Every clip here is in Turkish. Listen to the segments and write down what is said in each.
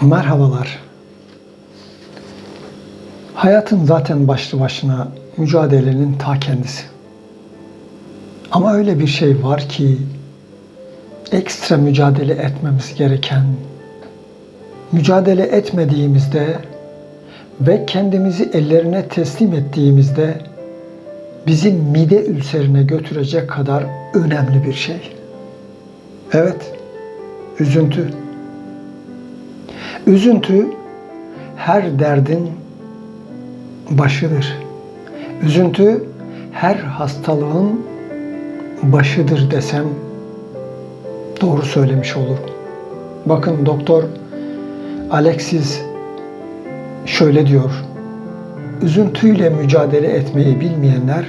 Merhabalar. Hayatın zaten başlı başına mücadelenin ta kendisi. Ama öyle bir şey var ki ekstra mücadele etmemiz gereken, mücadele etmediğimizde ve kendimizi ellerine teslim ettiğimizde bizi mide ülserine götürecek kadar önemli bir şey. Evet, üzüntü. Üzüntü her derdin başıdır. Üzüntü her hastalığın başıdır desem doğru söylemiş olurum. Bakın doktor Alexis şöyle diyor. Üzüntüyle mücadele etmeyi bilmeyenler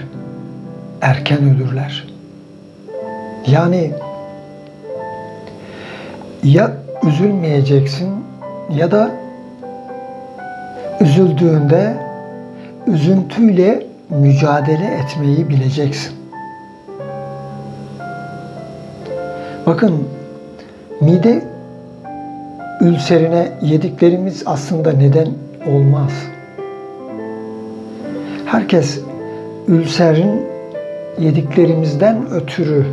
erken ölürler. Yani ya üzülmeyeceksin ya da üzüldüğünde üzüntüyle mücadele etmeyi bileceksin. Bakın mide ülserine yediklerimiz aslında neden olmaz. Herkes ülserin yediklerimizden ötürü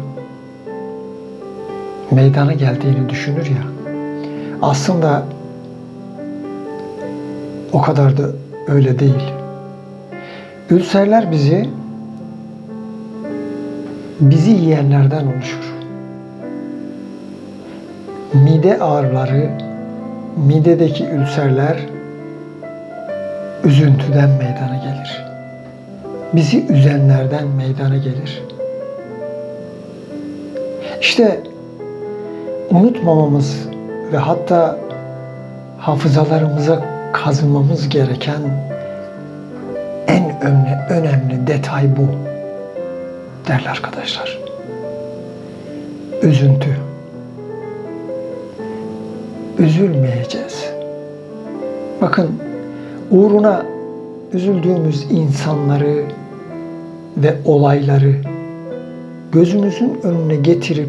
meydana geldiğini düşünür ya. Aslında o kadar da öyle değil. Ülserler bizi bizi yiyenlerden oluşur. Mide ağrıları, midedeki ülserler üzüntüden meydana gelir. Bizi üzenlerden meydana gelir. İşte unutmamamız ve hatta hafızalarımıza kazımamız gereken en önemli, önemli detay bu değerli arkadaşlar. Üzüntü. Üzülmeyeceğiz. Bakın uğruna üzüldüğümüz insanları ve olayları gözümüzün önüne getirip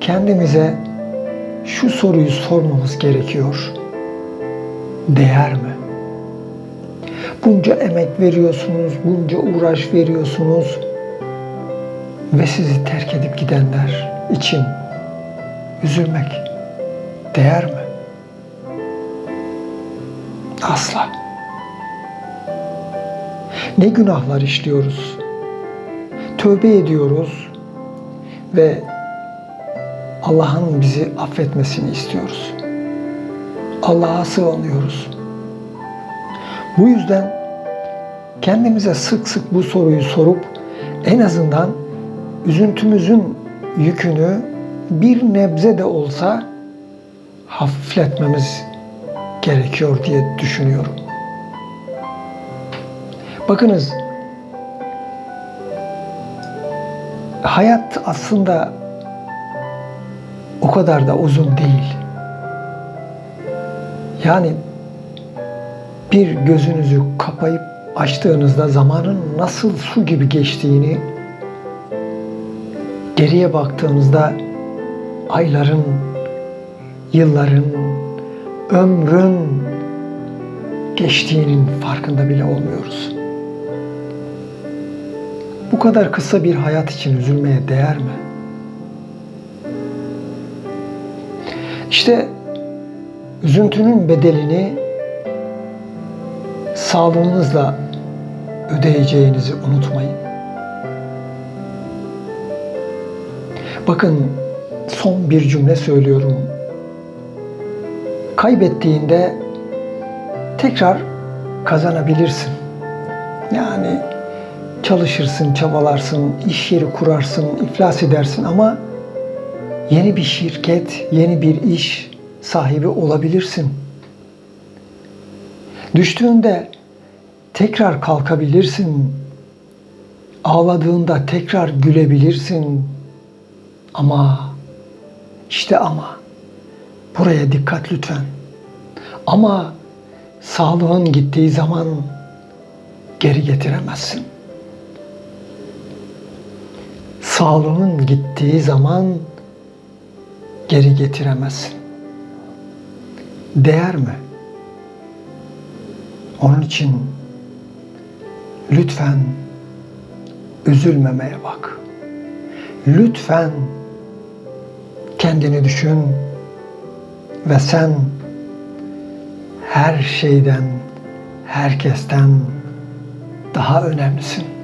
kendimize şu soruyu sormamız gerekiyor. Değer mi? Bunca emek veriyorsunuz, bunca uğraş veriyorsunuz ve sizi terk edip gidenler için üzülmek değer mi? Asla. Ne günahlar işliyoruz? Tövbe ediyoruz ve Allah'ın bizi affetmesini istiyoruz. Allah'a sığınıyoruz. Bu yüzden kendimize sık sık bu soruyu sorup en azından üzüntümüzün yükünü bir nebze de olsa hafifletmemiz gerekiyor diye düşünüyorum. Bakınız hayat aslında o kadar da uzun değil. Yani bir gözünüzü kapayıp açtığınızda zamanın nasıl su gibi geçtiğini geriye baktığınızda ayların, yılların, ömrün geçtiğinin farkında bile olmuyoruz. Bu kadar kısa bir hayat için üzülmeye değer mi? İşte üzüntünün bedelini sağlığınızla ödeyeceğinizi unutmayın. Bakın son bir cümle söylüyorum. Kaybettiğinde tekrar kazanabilirsin. Yani çalışırsın, çabalarsın, iş yeri kurarsın, iflas edersin ama yeni bir şirket, yeni bir iş sahibi olabilirsin. Düştüğünde tekrar kalkabilirsin. Ağladığında tekrar gülebilirsin. Ama işte ama buraya dikkat lütfen. Ama sağlığın gittiği zaman geri getiremezsin. Sağlığın gittiği zaman geri getiremezsin. Değer mi? Onun için lütfen üzülmemeye bak. Lütfen kendini düşün ve sen her şeyden, herkesten daha önemlisin.